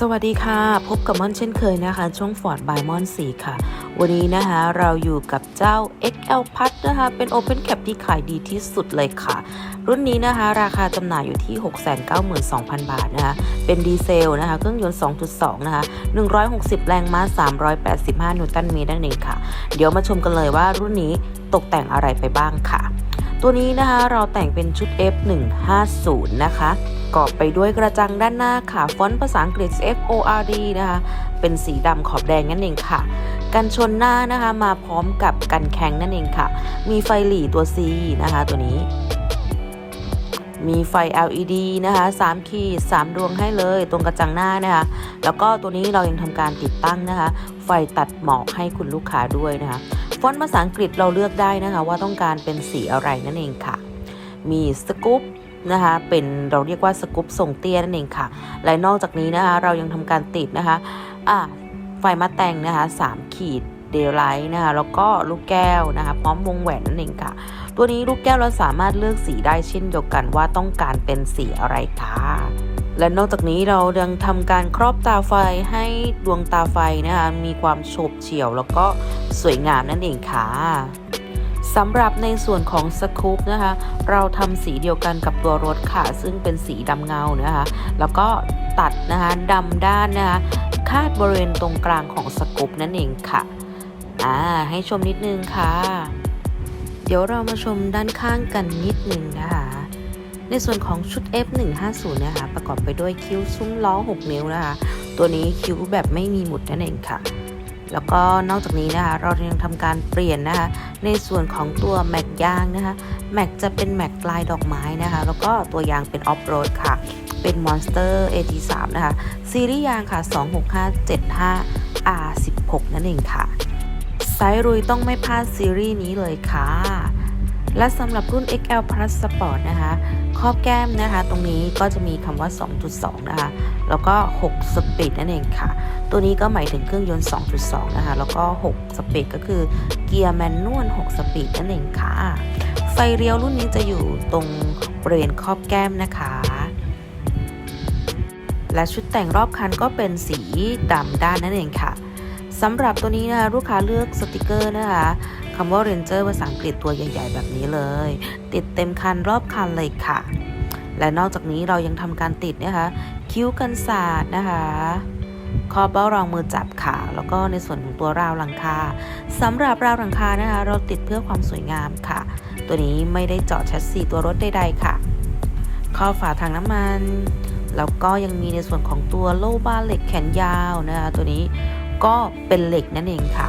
สวัสดีค่ะ พบกับม่อนเช่นเคยนะคะ ช่องฟอร์ดบายม่อนสีค่ะ วันนี้นะคะเราอยู่กับเจ้า XL พัดนะคะ เป็น Open Cap ที่ขายดีที่สุดเลยค่ะ รุ่นนี้นะคะ ราคาจำหน่ายอยู่ที่ 692,000 บาทนะคะ เป็นดีเซลนะคะ เครื่องยนต์ 2.2 นะคะ 160 แรงม้า 385 นิวตันเมตรนั่นเองค่ะ เดี๋ยวมาชมกันเลยว่ารุ่นนี้ตกแต่งอะไรไปบ้างค่ะ ตัวนี้นะคะเราแต่งเป็นชุด F150 นะคะ กอบไปด้วยกระจังด้านหน้าค่ะ ฟอนต์ภาษาอังกฤษ F O R D นะคะ เป็นสีดำขอบแดงนั่นเองค่ะ กันชนหน้านะคะมาพร้อมกับกันแข็งนั่นเองค่ะ มีไฟหลีตัว C นะคะตัวนี้ มีไฟ LED นะคะ3ขีด3ดวงให้เลย ตรงกระจังหน้านะคะ แล้วก็ตัวนี้เรายังทำการติดตั้งนะคะ ไฟตัดหมอกให้คุณลูกค้าด้วยนะคะ ฟอนต์ภาษาอังกฤษเราเลือกได้นะคะ ว่าต้องการเป็นสีอะไรนั่นเองค่ะ มีสกู๊ป นะคะ เป็นเราเรียกว่าสกู๊ปทรงเตี้ยนั่นเองค่ะ และนอกจากนี้นะคะเรายังทำการติดนะคะอะไฟมาแต่งนะคะ3ขีดเดลไลท์นะคะแล้วก็ลูกแก้วนะคะพร้อมวงแหวนนั่นเองค่ะ ตัวนี้ลูกแก้วเราสามารถเลือกสีได้เช่นเดียวกันว่าต้องการเป็นสีอะไรค่ะและนอกจากนี้เรายังทำการครอบตาไฟให้ดวงตาไฟนะคะมีความโฉบเฉี่ยวแล้วก็สวยงามนั่นเองค่ะ สำหรับในส่วนของสกูปนะคะ เราทำสีเดียวกันกับตัวรถค่ะ ซึ่งเป็นสีดำเงานะคะ แล้วก็ตัดนะคะดำด้านนะคะคาดบริเวณตรงกลางของสกูปนั่นเองค่ะ อ่า ให้ชมนิดนึงค่ะ เดี๋ยวเรามาชมด้านข้างกันนิดนึงนะคะ ในส่วนของชุด F150 นะคะ ประกอบไปด้วยคิ้วซุ้มล้อ 6 นิ้วนะคะ ตัวนี้คิ้วแบบไม่มีหมุดนั่นเองค่ะ แล้วก็นอกจากนี้นะคะเรายังทำการเปลี่ยนนะคะในส่วนของตัวแม็กยางนะคะแม็กจะเป็นแม็กลายดอกไม้นะคะแล้วก็ตัวยางเป็นออฟโรดค่ะ เป็น Monster AT3 นะคะซีรีส์ยางค่ะ 26575 R16 นั่นเองค่ะไซรุยต้องไม่พลาดซีรีส์นี้เลยค่ะ และสำหรับรุ่น XL Plus Sport นะคะ ครอบแก้มนะคะ ตรงนี้ก็จะมีคำว่า 2.2 นะคะ แล้วก็ 6 สปีดนั่นเองค่ะ ตัวนี้ก็หมายถึงเครื่องยนต์ 2.2 นะคะ แล้วก็ 6 สปีดก็คือเกียร์แมนนวล 6 สปีดนั่นเองค่ะ ไฟเลี้ยวรุ่นนี้จะอยู่ตรงบริเวณครอบแก้มนะคะและชุดแต่งรอบคันก็เป็นสีดำด้านนั่นเองค่ะสำหรับตัวนี้นะคะลูกค้าเลือกสติกเกอร์นะคะ คำว่า Ranger ภาษาอังกฤษตัวใหญ่ ๆ แบบนี้เลย ติดเต็มคันรอบคันเลยค่ะ และนอกจากนี้เรายังทำการติดนะคะ คิ้วกันศาสตร์นะคะคอบเบ้ารองมือจับค่ะ แล้วก็ในส่วนของตัวราวหลังคาสำหรับราวหลังคานะคะ เราติดเพื่อความสวยงามค่ะ ตัวนี้ไม่ได้เจาะแชสซีตัวรถใดๆค่ะข้อฝาถังน้ำมัน แล้วก็ยังมีในส่วนของตัวโล่บ้านเหล็กแขนยาวนะคะตัวนี้ก็เป็นเหล็กนั่นเองค่ะ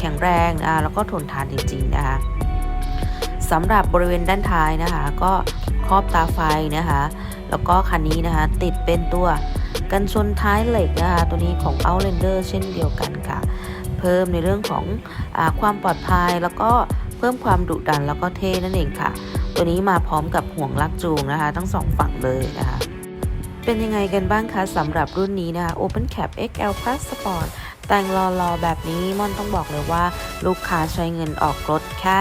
แข็งแรงนะคะแล้วก็ทนทานจริงๆนะคะสำหรับบริเวณด้านท้ายนะคะ ก็ครอบตาไฟนะคะ แล้วก็คันนี้นะคะ ติดเป็นตัวกันชนท้ายเหล็กนะคะ ตัวนี้ของ Outlander เช่นเดียวกันค่ะ เพิ่มในเรื่องของอความปลอดภัยแล้วก็เพิ่มความดุดันแล้วก็เท่นั่นเองค่ะ ตัวนี้มาพร้อมกับห่วงลากจูงนะคะ ทั้งสองฝั่งเลยนะคะ เป็นยังไงกันบ้างคะสำหรับรุ่นนี้นะคะ Open Cap XL Plus Sport แต่งรอๆแบบนี้ม่อนต้องบอกเลยว่า ลูกค้าใช้เงินออกรถแค่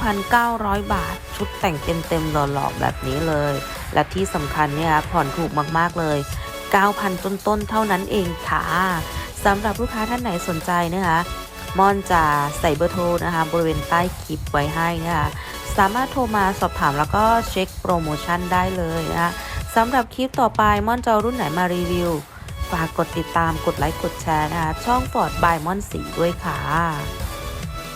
39,900 บาท ชุดแต่งเต็มๆหล่อๆแบบนี้เลย และที่สำคัญเนี่ยผ่อนถูกมากๆเลย 9,000 ต้นๆ เท่านั้นเองค่ะสำหรับลูกค้าท่านไหนสนใจนะคะม่อนจะใส่เบอร์โทรนะคะ บริเวณใต้คลิปไว้ให้นะคะ สามารถโทรมาสอบถามแล้วก็เช็คโปรโมชั่นได้เลยนะคะ สำหรับคลิปต่อไปม่อนจะเอารุ่นไหนมารีวิว ฝากกดติดตามกดไลค์กดแชร์นะคะช่องฟอร์ดบายม่อนสีด้วยค่ะ